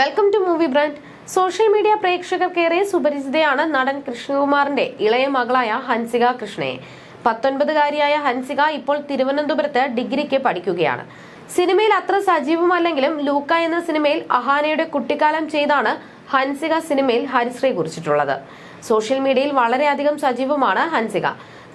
Welcome to movie brand social media പ്രേക്ഷകർക്കേറെ സുപരിചിതയാണ് നടൻ കൃഷ്ണകുമാറിന്റെ ഇളയ മകളായ ഹൻസിക കൃഷ്ണയെ. പത്തൊൻപതുകാരിയായ ഹൻസിക ഇപ്പോൾ തിരുവനന്തപുരത്ത് ഡിഗ്രിക്ക് പഠിക്കുകയാണ്. സിനിമയിൽ അത്ര സജീവമല്ലെങ്കിലും ലൂക്ക എന്ന സിനിമയിൽ അഹാനയുടെ കുട്ടിക്കാലം ചെയ്താണ് ഹൻസിക സിനിമയിൽ ഹരിശ്രീ കുറിച്ചിട്ടുള്ളത്. സോഷ്യൽ മീഡിയയിൽ വളരെയധികം സജീവമാണ് ഹൻസിക.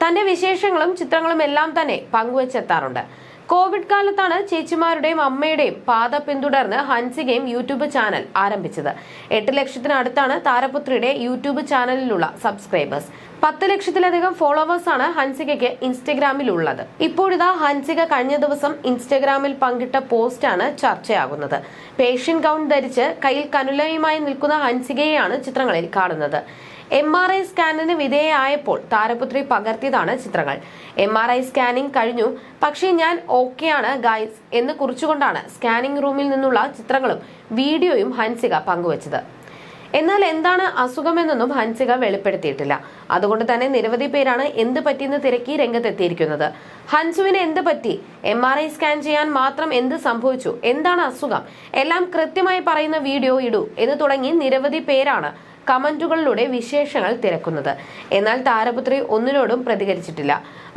തന്റെ വിശേഷങ്ങളും ചിത്രങ്ങളും എല്ലാം തന്നെ പങ്കുവച്ചെത്താറുണ്ട്. കോവിഡ് കാലത്താണ് ചേച്ചിമാരുടെയും അമ്മയുടെയും പാത പിന്തുടർന്ന് ഹൻസികയും യൂട്യൂബ് ചാനൽ ആരംഭിച്ചത്. എട്ട് ലക്ഷത്തിനടുത്താണ് താരപുത്രിയുടെ യൂട്യൂബ് ചാനലിലുള്ള സബ്സ്ക്രൈബേഴ്സ്. പത്ത് ലക്ഷത്തിലധികം ഫോളോവേഴ്സാണ് ഹൻസികയ്ക്ക് ഇൻസ്റ്റഗ്രാമിൽ ഉള്ളത് ഇപ്പോഴിതാ ഹൻസിക കഴിഞ്ഞ ദിവസം ഇൻസ്റ്റഗ്രാമിൽ പങ്കിട്ട പോസ്റ്റാണ് ചർച്ചയാകുന്നത്. പേഷ്യൻ ഗൗൺ ധരിച്ച് കയ്യിൽ കനുലയുമായി നിൽക്കുന്ന ഹൻസികയെയാണ് ചിത്രങ്ങളിൽ കാണുന്നത്. എം ആർ ഐ സ്കാനിന് വിധേയമായപ്പോൾ താരപുത്രി പകർത്തിയതാണ് ചിത്രങ്ങൾ. എം ആർ ഐ സ്കാനിംഗ് കഴിഞ്ഞു. പക്ഷേ ഞാൻ ഓക്കെയാണ് ഗൈസ് എന്ന് കുറിച്ചുകൊണ്ടാണ് സ്കാനിംഗ് റൂമിൽ നിന്നുള്ള ചിത്രങ്ങളും വീഡിയോയും ഹൻസിക പങ്കുവച്ചത്. എന്നാൽ എന്താണ് അസുഖമെന്നൊന്നും ഹൻസിക വെളിപ്പെടുത്തിയിട്ടില്ല. അതുകൊണ്ട് തന്നെ നിരവധി പേരാണ് എന്ത് പറ്റിയെന്ന് തിരക്കി രംഗത്തെത്തിയിരിക്കുന്നത്. ഹൻസുവിന് എന്ത് പറ്റി? എം ആർ ഐ സ്കാൻ ചെയ്യാൻ മാത്രം എന്ത് സംഭവിച്ചു? എന്താണ് അസുഖം? എല്ലാം കൃത്യമായി പറയുന്ന വീഡിയോ ഇടൂ എന്ന് തുടങ്ങി നിരവധി പേരാണ് കമന്റുകളിലൂടെ വിശേഷങ്ങൾ തിരക്കുന്നത്. എന്നാൽ താരപുത്രി ഒന്നിനോടും പ്രതികരിച്ചിട്ടില്ല.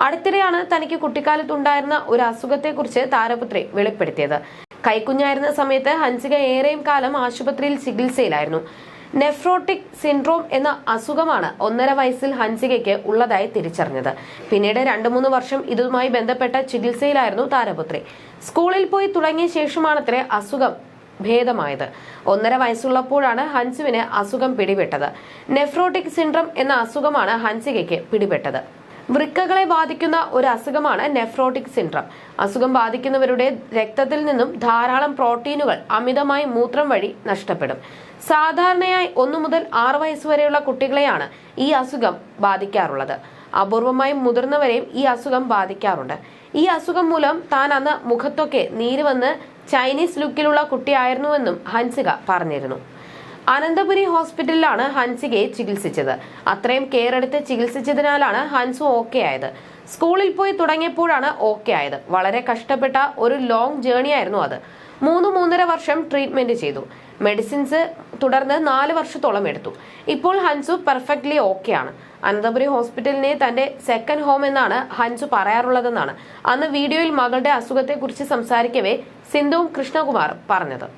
അടുത്തിടെയാണ് തനിക്ക് കുട്ടിക്കാലത്ത് ഉണ്ടായിരുന്ന ഒരു അസുഖത്തെക്കുറിച്ച് താരപുത്രി വെളിപ്പെടുത്തിയത്. കൈക്കുഞ്ഞായിരുന്ന സമയത്ത് ഹൻസിക ഏറെയും കാലം ആശുപത്രിയിൽ ചികിത്സയിലായിരുന്നു. നെഫ്രോട്ടിക് സിൻഡ്രോം എന്ന അസുഖമാണ് ഒന്നര വയസ്സിൽ ഹൻസികയ്ക്ക് ഉള്ളതായി തിരിച്ചറിഞ്ഞത്. പിന്നീട് രണ്ടു മൂന്ന് വർഷം ഇതുമായി ബന്ധപ്പെട്ട ചികിത്സയിലായിരുന്നു താരപുത്രി. സ്കൂളിൽ പോയി തുടങ്ങിയ ശേഷമാണത്രേ അസുഖം ഭേദമായത്. ഒന്നര വയസ്സുള്ളപ്പോഴാണ് ഹൻസുവിന് അസുഖം പിടിപെട്ടത്. നെഫ്രോട്ടിക് സിൻഡ്രം എന്ന അസുഖമാണ് ഹൻസികയ്ക്ക് പിടിപെട്ടത്. വൃക്കകളെ ബാധിക്കുന്ന ഒരു അസുഖമാണ് നെഫ്രോട്ടിക് സിൻഡ്രം. അസുഖം ബാധിക്കുന്നവരുടെ രക്തത്തിൽ നിന്നും ധാരാളം പ്രോട്ടീനുകൾ അമിതമായി മൂത്രം വഴി നഷ്ടപ്പെടും. സാധാരണയായി ഒന്നു മുതൽ ആറ് വയസ്സ് വരെയുള്ള കുട്ടികളെയാണ് ഈ അസുഖം ബാധിക്കാറുള്ളത്. അപൂർവമായി മുതിർന്നവരെയും ഈ അസുഖം ബാധിക്കാറുണ്ട്. ഈ അസുഖം മൂലം താൻ അന്ന് മുഖത്തൊക്കെ നീര് വന്ന് ചൈനീസ് ലുക്കിലുള്ള കുട്ടിയായിരുന്നുവെന്നും ഹൻസിക പറഞ്ഞിരുന്നു. അനന്തപുരി ഹോസ്പിറ്റലിലാണ് ഹൻസികയെ ചികിത്സിച്ചത്. അത്രയും കെയർ എടുത്ത് ചികിത്സിച്ചതിനാലാണ് ഹൻസു ഓക്കെ ആയത് സ്കൂളിൽ പോയി തുടങ്ങിയപ്പോഴാണ് ഓക്കെ ആയത് വളരെ കഷ്ടപ്പെട്ട ഒരു ലോങ് ജേണി ആയിരുന്നു അത്. മൂന്ന് മൂന്നര വർഷം ട്രീറ്റ്മെന്റ് ചെയ്തു. മെഡിസിൻസ് തുടർന്ന് നാല് വർഷത്തോളം എടുത്തു. ഇപ്പോൾ ഹൻസു പെർഫെക്റ്റ്ലി ഓക്കെ ആണ്. അനന്തപുരി ഹോസ്പിറ്റലിനെ തന്റെ സെക്കൻഡ് ഹോം എന്നാണ് ഹൻസു പറയാറുള്ളതെന്നാണ്. അന്ന് വീഡിയോയിൽ മകളുടെ അസുഖത്തെക്കുറിച്ച് സംസാരിക്കവേ സിന്ധുവും കൃഷ്ണകുമാറും പറഞ്ഞത്.